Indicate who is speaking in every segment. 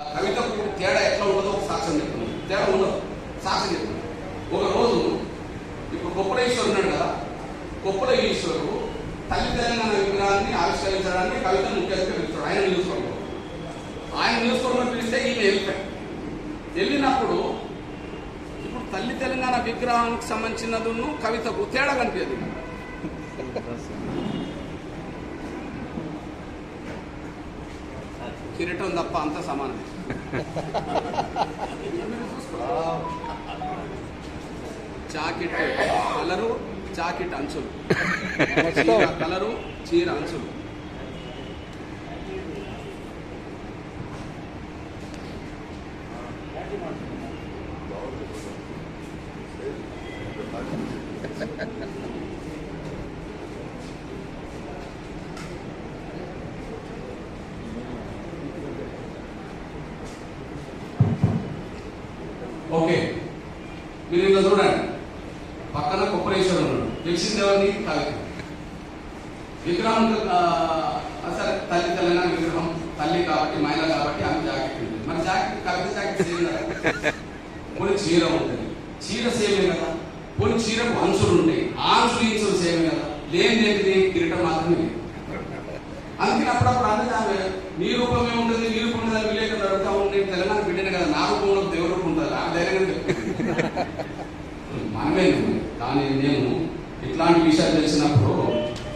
Speaker 1: కవితకు తేడా ఎట్లా ఉంటుందో ఒక సాక్ష్యం చెప్తున్నాను. తేడా ఉండదు సాక్ష్యం చెప్తున్నాను. ఒక రోజు ఇప్పుడు గొప్పల ఈశ్వరు ఉన్నాడు కదా. గొప్పల ఈశ్వరు తల్లి తెలంగాణ విగ్రహాన్ని ఆవిష్కరించడానికి కవిత ముఖ్యంగా పిలుస్తాడు. ఆయన నిలుచుకోవడం ఆయన నిలుచుకోవడం పిలిస్తే ఈయన వెళ్ళిపోయాడు. వెళ్ళినప్పుడు ఇప్పుడు తల్లి తెలంగాణ విగ్రహానికి సంబంధించినదును కవితకు తేడా కనిపించదు. కిరీటం తప్ప అంత సమానం జాకెట్ కలరు జాకెట్ అంచులు. చీర కలరు చీర అంచులు. ఓకే. మీరు ఇంకా చూడండి. పక్కన కొప్పరేశ్వరం ఉన్నాడు. తెలిసింది ఎవరిని కవిత విగ్రహం ఆ, సరే తల్లి తెలంగాణ విగ్రహం తల్లి కాబట్టి మహిళ కాబట్టి ఆమె జాకెట్ ఉంటుంది మరి జాకెట్ కవిత జాకెట్ సేమ్ కదా? చీర ఉంటుంది. చీర సేమే కదా? కొన్ని చీరకు అంచులు ఉంటాయి. ఆ అంచులు సేమే కదా? లేని ఏంటిది? కిరీటం మాత్రమే. అందుకే అందుకని అప్పుడప్పుడు అన్నది ఆమె నీ రూపమే ఉంటుంది నీ రూపం విలేకరులు అడుగుతా ఉంటే తెలంగాణ బిడ్డనే కదా? నా రూపంలో దేవుడి రూపం ఉంటుంది ఆ ధైర్యంగా చెప్తుంది మనమే కానీ నేను ఇట్లాంటి విషయాలు తెలిసినప్పుడు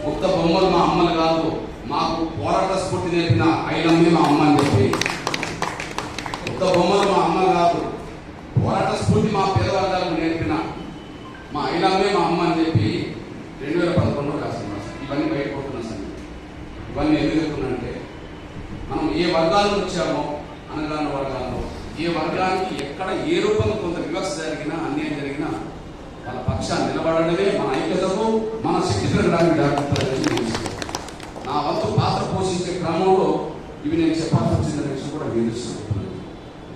Speaker 1: కొత్త బొమ్మలు మా అమ్మలు కాదు మాకు పోరాట స్ఫూర్తి నేర్పిన ఐలమ్మే మా అమ్మ అని చెప్పి. కొత్త బొమ్మలు మా అమ్మ కాదు పోరాట స్ఫూర్తి మా పేదవాళ్ళకు నేర్పిన మా ఐలమ్మే మా అమ్మ అని చెప్పి రెండు వేల పదకొండులో రాసిన ఇవన్నీ బయట పోతున్నా సార్ ఇవన్నీ ఎందుకు చెప్తున్నానంటే మనం ఏ వర్గాల నుంచి వచ్చామో అనగాన వర్గాల్లో ఏ వర్గానికి ఎక్కడ ఏ రూపంలో కొంత వివక్ష జరిగినా అన్యాయం జరిగినా వాళ్ళ పక్షాన్ని నిలబడడమే మన ఐక్యతకు మన శక్తి పెరగడానికి జాగ్రత్తలు నా వంతు పాత్ర పోషించే క్రమంలో ఇవి నేను చెప్పాల్సి వచ్చిందనే విషయం కూడా వినిపిస్తున్నాను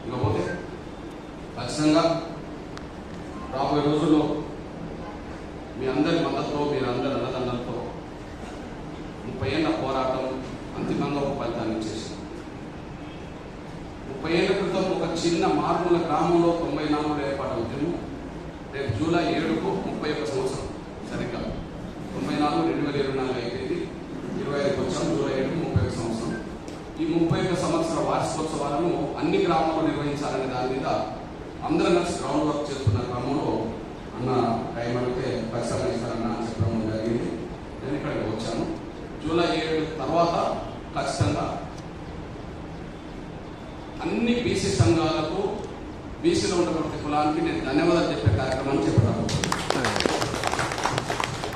Speaker 1: ఇకపోతే ఖచ్చితంగా రాబోయే రోజుల్లో మీ అందరి మద్దతుతో మీరు అందరి అన్నదండలతో ముప్పై ఏళ్ళ పోరాటం అంతిమంగా ఒక ఫలితాన్ని ఇచ్చేసింది ముప్పై ఏళ్ళ క్రితం ఒక చిన్న మారుమూల గ్రామంలో తొంభై నాలుగులో ఏర్పాటు ఉద్యమం రేపు జూలై ఏడుకు ముప్పై ఒక్క సంవత్సరం సరిగ్గా. తొంభై నాలుగు రెండు వేల ఇరవై నాలుగు అయిపోయింది. ఇరవై ఐదుకి వచ్చాం జూలై ఏడుకు ముప్పై ఒక్క సంవత్సరం. ఈ ముప్పై ఒక్క సంవత్సర వార్షికోత్సవాలను అన్ని గ్రామాల్లో నిర్వహించాలనే దాని మీద అందరం కలిసి గ్రౌండ్ వర్క్ చేస్తున్న క్రమంలో అన్న టైం అడిగితే పరిశ్రమ ఇస్తారన్న చెప్పడం జరిగింది. నేను ఇక్కడికి వచ్చాను. జూలై ఏడు తర్వాత ఖచ్చితంగా అన్ని బీసీ సంఘాలకు బీసీలో ఉన్న ప్రతి కులానికి నేను ధన్యవాదాలు చెప్పే కార్యక్రమాన్ని చెప్పడం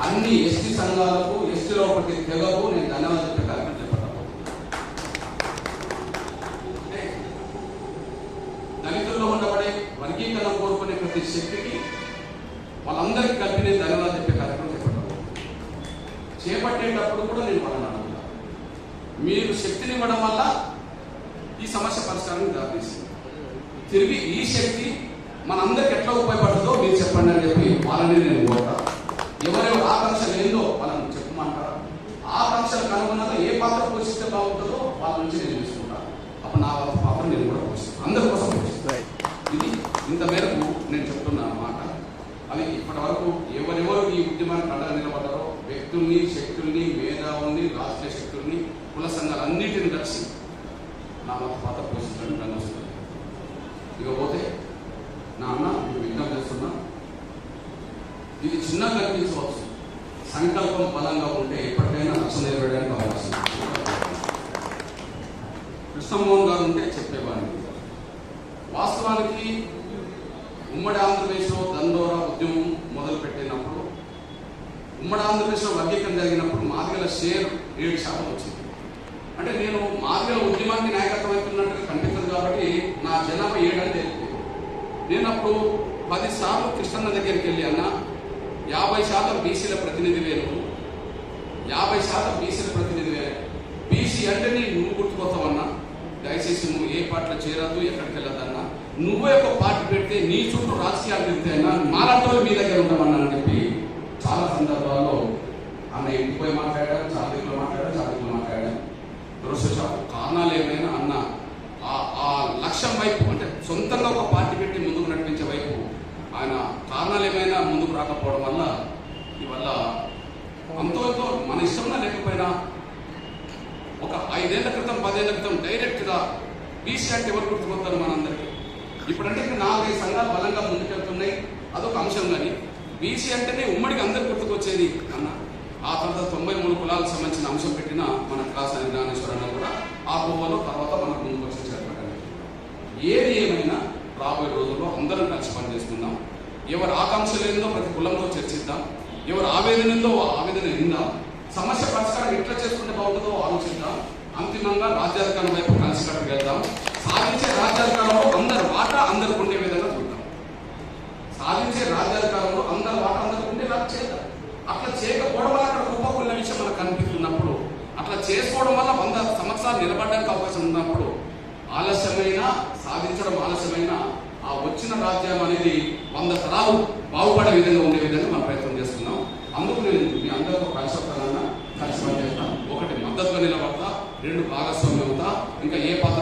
Speaker 1: అన్ని ఎస్టీ సంఘాలకు ఎస్టీలో ప్రతి తెగకు నేను ధన్యవాదాలు చెప్పే కార్యక్రమం చెప్పడం దళితుల్లో ఉండబడే వర్గీకరణ కోరుకునే ప్రతి శక్తికి వాళ్ళందరికీ కలిపి నేను ధన్యవాదాలు చెప్పే కార్యక్రమం చెప్పడం చేపట్టేటప్పుడు కూడా నేను వాళ్ళని అడుగుతాను. మీరు శక్తిని ఇవ్వడం వల్ల ఈ సమస్య పరిష్కారం దారితీసింది తిరిగి ఈ శక్తి మనందరికి ఎట్లా ఉపయోగపడుతుందో మీరు చెప్పండి అని చెప్పి వాళ్ళని నేను కోరుతా. ఎవరెవరు ఆకాంక్షలు ఏందో వాళ్ళని చెప్పమంటారా? ఆకాంక్షలకు అనుగుణంగా ఏ పాత్ర పోషిస్తే బాగుంటుందో వాళ్ళ నుంచి నేను తెలుసుకుంటా. అప్పుడు నా వాళ్ళ పాత్ర నేను కూడా పోషిస్తాను అందరి కోసం పోషిస్తాను ఇది ఇంత మేరకు నేను చెప్తున్నా మాట. అది ఇప్పటి వరకు ఎవరెవరు ఈ ఉద్యమానికి అండగా నిలబడ్డారో వ్యక్తుల్ని శక్తుల్ని మేధావుల్ని రాష్ట్రీయ శక్తుల్ని కుల సంఘాలన్నిటిని కలిసి నా మత పాత్ర పోషించడానికి వస్తుంది. ఇకపోతే నా అన్న మీకు విజ్ఞప్తి చేస్తున్నా? ఇది చిన్న కనిపించవచ్చు సంకల్పం బలంగా ఉంటే ఎప్పటికైనా లక్ష్యం నెరవేయడానికి అవకాశం కృష్ణమోహన్ గారు ఉంటే చెప్పేవాడిని వాస్తవానికి ఉమ్మడి ఆంధ్రప్రదేశ్లో దండోరా ఉద్యమం మొదలు పెట్టినప్పుడు ఉమ్మడి ఆంధ్రప్రదేశ్లో వర్గీకరణ జరిగినప్పుడు మాదిగల షేర్ ఏడు శాతం వచ్చింది. అంటే నేను మాదిగల ఉద్యమానికి నాయకత్వం అవుతున్నట్టుగా కనిపిస్తుంది కాబట్టి నా జనాభా ఏడని తెలియదు నేను అప్పుడు పది సార్లు కృష్ణన్న దగ్గరికి వెళ్ళి అన్న యాభై శాతం బీసీల ప్రతినిధి వేరు. యాభై శాతం బీసీల ప్రతినిధి వేరే. బీసీ అంటే నీ నువ్వు గుర్తుపోతావన్నా దయచేసి నువ్వు ఏ పార్టీలో చేరద్దు ఎక్కడికి వెళ్ళదన్నా నువ్వే ఒక పార్టీ పెడితే నీ చుట్టూ రాజకీయాలు తిరుగుతాయన్నా మాలాంటి మారంతలో మీ దగ్గర ఉంటామన్నా అని చెప్పి చాలా సందర్భాల్లో అన్న ఇంటికి మాట్లాడారు చాలా దగ్గర మాట్లాడారు చాలా దగ్గర మాట్లాడారు దురదృష్టం కారణాలు ఏమైనా అన్న ఆ- ఆ లక్ష్యం వైపు అంటే సొంతంగా ఒక పార్టీ పెట్టి ముందుకు నడిపించే వైపు ఆయన కారణాలు ఏమైనా ముందుకు రాకపోవడం వల్ల ఇవల్ల అంతో మన ఇష్టంగా లేకపోయినా ఒక ఐదేళ్ళ క్రితం పదేళ్ళ క్రితం డైరెక్ట్గా బీసీ అంటే ఎవరు గుర్తుకొస్తారు మనందరికీ? ఇప్పుడంటే నాలుగైదు సంఘాలు బలంగా ముందుకెళ్తున్నాయి. అదొక అంశం కానీ బీసీ అంటేనే ఉమ్మడికి అందరు గుర్తుకొచ్చేది అన్న. ఆ తర్వాత తొంభై మూడు కులాలకు సంబంధించిన అంశం పెట్టిన మన కాసాని జ్ఞానేశ్వరన్న కూడా ఆ కోవలో తర్వాత మనకు ముందుకు వచ్చి ఏది ఏమైనా రాబోయే రోజుల్లో అందరం కలిసి పనిచేసుకుందాం. ఎవరు ఆకాంక్షలు ఏందో ప్రతి కులంతో చర్చిద్దాం. ఎవరి ఆవేదన ఉందో ఆ ఆవేదన విందాం సమస్య పరిష్కారం ఎట్లా చేసుకుంటే బాగుంటుందో ఆలోచిద్దాం. అంతిమంగా రాజ్యాధికారం వైపు కలిసి కట్టుకు వెళ్దాం. సాధించే రాజ్యాధికారంలో అందరి వాటా అందరికి ఉండే విధంగా చూద్దాం. సాధించే రాజ్యాధికారంలో అందరి వాటా అందరికి ఉండేలా చేద్దాం. అట్లా చేయకపోవడం వల్ల అక్కడ కుప్పకున్న విషయం మనకు కనిపిస్తున్నప్పుడు అట్లా చేసుకోవడం వల్ల వంద సంవత్సరాలు నిలబడడానికి అవకాశం ఉన్నప్పుడు ఆలస్యమైన సాధించడం ఆలస్యమైన ఆ వచ్చిన రాజ్యం అనేది వంద తరాలు బాగుపడే విధంగా ఉండే విధంగా మనం ప్రయత్నం చేస్తున్నాం అందుకు నేను మీ అందరితో కలిసి వస్తానన్నా కలిసి పనిచేస్తాం ఒకటి మద్దతుగా నిలబడతా రెండు భాగస్వామ్యం అవుతా ఇంకా ఏ పాత్ర